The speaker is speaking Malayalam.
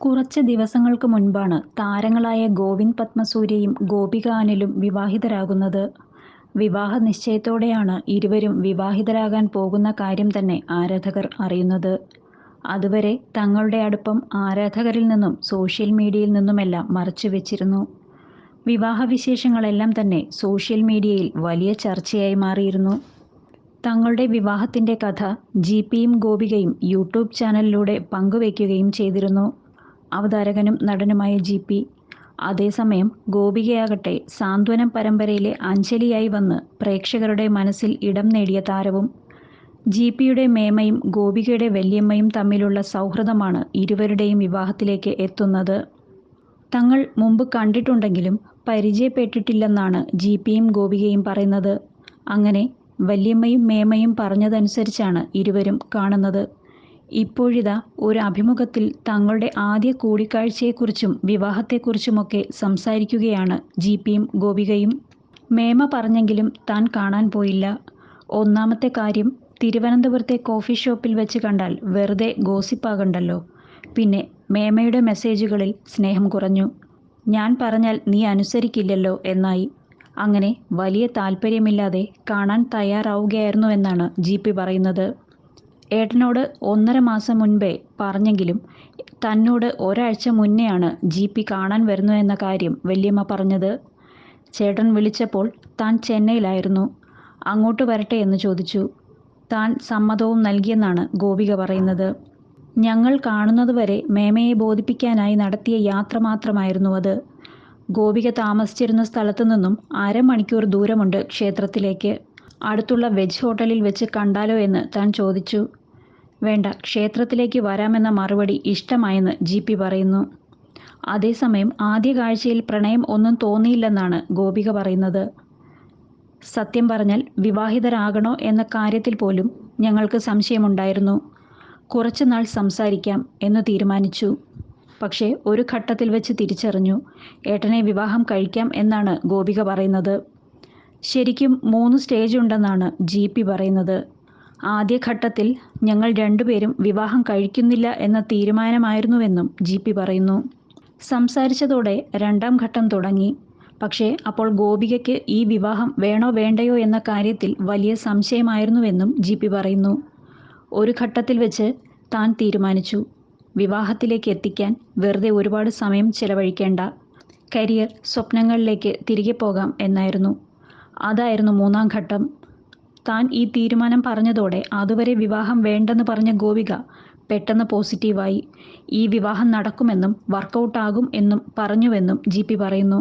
കുറച്ച് ദിവസങ്ങൾക്ക് മുൻപാണ് താരങ്ങളായ ഗോവിന്ദ് പത്മസൂര്യയും ഗോപിക അനിലും വിവാഹിതരാകുന്നത്. വിവാഹ നിശ്ചയത്തോടെയാണ് ഇരുവരും വിവാഹിതരാകാൻ പോകുന്ന കാര്യം തന്നെ ആരാധകർ അറിയുന്നത്. അതുവരെ തങ്ങളുടെ അടുപ്പം ആരാധകരിൽ നിന്നും സോഷ്യൽ മീഡിയയിൽ നിന്നുമെല്ലാം മറച്ചു വെച്ചിരുന്നു വിവാഹവിശേഷങ്ങളെല്ലാം തന്നെ സോഷ്യൽ മീഡിയയിൽ വലിയ ചർച്ചയായി മാറിയിരുന്നു. തങ്ങളുടെ വിവാഹത്തിന്റെ കഥ ജി പിയും ഗോപികയും യൂട്യൂബ് ചാനലിലൂടെ പങ്കുവയ്ക്കുകയും ചെയ്തിരുന്നു. അവതാരകനും നടനുമായ ജി പി അതേസമയം ഗോപികയാകട്ടെ സാന്ത്വനം പരമ്പരയിലെ അഞ്ജലിയായി വന്ന് പ്രേക്ഷകരുടെ മനസ്സിൽ ഇടം നേടിയ താരവും. ജി പിയുടെ മേമയും ഗോപികയുടെ വല്യമ്മയും തമ്മിലുള്ള സൗഹൃദമാണ് ഇരുവരുടെയും വിവാഹത്തിലേക്ക് എത്തുന്നത്. തങ്ങൾ മുമ്പ് കണ്ടിട്ടുണ്ടെങ്കിലും പരിചയപ്പെട്ടിട്ടില്ലെന്നാണ് ജി പിയും ഗോപികയും പറയുന്നത്. അങ്ങനെ വല്യമ്മയും മേമയും പറഞ്ഞതനുസരിച്ചാണ് ഇരുവരും കാണുന്നത്. ഇപ്പോഴിതാ ഒരു അഭിമുഖത്തിൽ തങ്ങളുടെ ആദ്യ കൂടിക്കാഴ്ചയെക്കുറിച്ചും വിവാഹത്തെക്കുറിച്ചുമൊക്കെ സംസാരിക്കുകയാണ് ജി പിയും ഗോപികയും. മേമ പറഞ്ഞെങ്കിലും താൻ കാണാൻ പോയില്ല. ഒന്നാമത്തെ കാര്യം തിരുവനന്തപുരത്തെ കോഫി ഷോപ്പിൽ വെച്ച് കണ്ടാൽ വെറുതെ ഗോസിപ്പാകണ്ടല്ലോ. പിന്നെ മേമയുടെ മെസ്സേജുകളിൽ സ്നേഹം കുറഞ്ഞു. ഞാൻ പറഞ്ഞാൽ നീ അനുസരിക്കില്ലല്ലോ എന്നായി. അങ്ങനെ വലിയ താല്പര്യമില്ലാതെ കാണാൻ തയ്യാറാവുകയായിരുന്നുവെന്നാണ് ജിപി പറയുന്നത്. ഏട്ടനോട് ഒന്നര മാസം മുൻപേ പറഞ്ഞെങ്കിലും തന്നോട് ഒരാഴ്ച മുന്നെയാണ് ജി പി കാണാൻ വരുന്നു എന്ന കാര്യം വല്യമ്മ പറഞ്ഞത്. ചേട്ടൻ വിളിച്ചപ്പോൾ താൻ ചെന്നൈയിലായിരുന്നു. അങ്ങോട്ട് വരട്ടെ എന്ന് ചോദിച്ചു. താൻ സമ്മതവും നൽകിയെന്നാണ് ഗോപിക പറയുന്നത്. ഞങ്ങൾ കാണുന്നതുവരെ മേമയെ ബോധിപ്പിക്കാനായി നടത്തിയ യാത്ര മാത്രമായിരുന്നു അത്. ഗോപിക താമസിച്ചിരുന്ന സ്ഥലത്തു നിന്നും അരമണിക്കൂർ ദൂരമുണ്ട് ക്ഷേത്രത്തിലേക്ക്. അടുത്തുള്ള വെജ് ഹോട്ടലിൽ വെച്ച് കണ്ടാലോ എന്ന് താൻ ചോദിച്ചു. വേണ്ട ക്ഷേത്രത്തിലേക്ക് വരാമെന്ന മറുപടി ഇഷ്ടമായെന്ന് ജി പി പറയുന്നു. അതേസമയം ആദ്യ കാഴ്ചയിൽ പ്രണയം ഒന്നും തോന്നിയില്ലെന്നാണ് ഗോപിക പറയുന്നത്. സത്യം പറഞ്ഞാൽ വിവാഹിതരാകണോ എന്ന കാര്യത്തിൽ പോലും ഞങ്ങൾക്ക് സംശയമുണ്ടായിരുന്നു. കുറച്ച് നാൾ സംസാരിക്കാം എന്ന് തീരുമാനിച്ചു. പക്ഷേ ഒരു ഘട്ടത്തിൽ വെച്ച് തിരിച്ചറിഞ്ഞു ഏട്ടനെ വിവാഹം കഴിക്കാം എന്നാണ് ഗോപിക പറയുന്നത്. ശരിക്കും മൂന്ന് സ്റ്റേജ് സ്റ്റേജുണ്ടെന്നാണ് ജിപി പറയുന്നത്. ആദ്യ ഘട്ടത്തിൽ ഞങ്ങൾ രണ്ടുപേരും വിവാഹം കഴിക്കുന്നില്ല എന്ന തീരുമാനമായിരുന്നുവെന്നും ജി പി പറയുന്നു. സംസാരിച്ചതോടെ രണ്ടാം ഘട്ടം തുടങ്ങി. പക്ഷേ അപ്പോൾ ഗോപികയ്ക്ക് ഈ വിവാഹം വേണോ വേണ്ടയോ എന്ന കാര്യത്തിൽ വലിയ സംശയമായിരുന്നുവെന്നും ജി പി പറയുന്നു. ഒരു ഘട്ടത്തിൽ വെച്ച് താൻ തീരുമാനിച്ചു. വിവാഹത്തിലേക്ക് എത്തിക്കാൻ വെറുതെ ഒരുപാട് സമയം ചെലവഴിക്കേണ്ട. കരിയർ, സ്വപ്നങ്ങളിലേക്ക് തിരികെ പോകാം എന്നായിരുന്നു. അതായിരുന്നു മൂന്നാം ഘട്ടം. താൻ ഈ തീരുമാനം പറഞ്ഞതോടെ അതുവരെ വിവാഹം വേണ്ടെന്ന് പറഞ്ഞ ഗോപിക പെട്ടെന്ന് പോസിറ്റീവായി. ഈ വിവാഹം നടക്കുമെന്നും വർക്കൗട്ട് ആകും എന്നും പറഞ്ഞുവെന്നും ജിപി പറയുന്നു.